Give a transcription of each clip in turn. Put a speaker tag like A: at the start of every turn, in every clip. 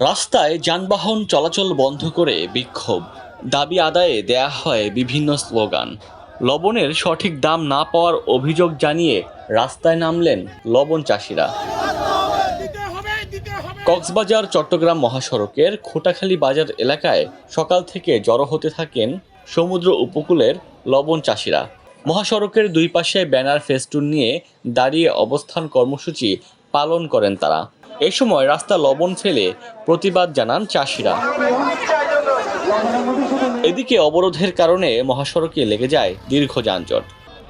A: রাস্তায় যানবাহন চলাচল বন্ধ করে বিক্ষোভ। দাবি আদায়ে দেয়া হয় বিভিন্ন স্লোগান। লবণের সঠিক দাম না পাওয়ার অভিযোগ জানিয়ে রাস্তায় নামলেন লবণ চাষিরা। কক্সবাজার, চট্টগ্রাম মহাসড়কের খোটাখালী বাজার এলাকায় সকাল থেকে জড়ো হতে থাকেন সমুদ্র উপকূলের লবণ চাষিরা। মহাসড়কের দুই পাশে ব্যানার ফেস্টুন নিয়ে দাঁড়িয়ে অবস্থান কর্মসূচি পালন করেন তারা। এ সময় রাস্তা লবণ ফেলে প্রতিবাদ জানান চাষিরা। এদিকে অবরোধের কারণে মহাসড়কে লেগে যায় দীর্ঘ যানজট।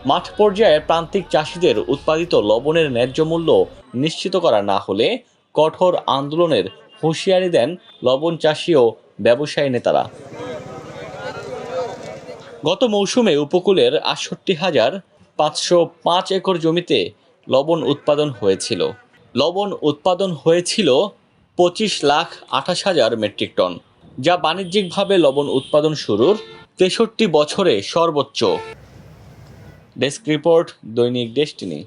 A: মাঠ পর্যায়ে প্রান্তিক চাষিদের উৎপাদিত লবণের ন্যায্য মূল্য নিশ্চিত করা না হলে কঠোর আন্দোলনের হুঁশিয়ারি দেন লবণ চাষি ও ব্যবসায়ী নেতারা। গত মৌসুমে উপকূলের আটষট্টি হাজার পাঁচশো পাঁচ একর জমিতে লবণ উৎপাদন হয়েছিল। লবণ উৎপাদন হয়েছিল পঁচিশ লাখ আঠাশ হাজার মেট্রিক টন, যা বাণিজ্যিকভাবে লবণ উৎপাদন শুরুর তেষট্টি বছরে সর্বোচ্চ। Desk report Dainik Destiny.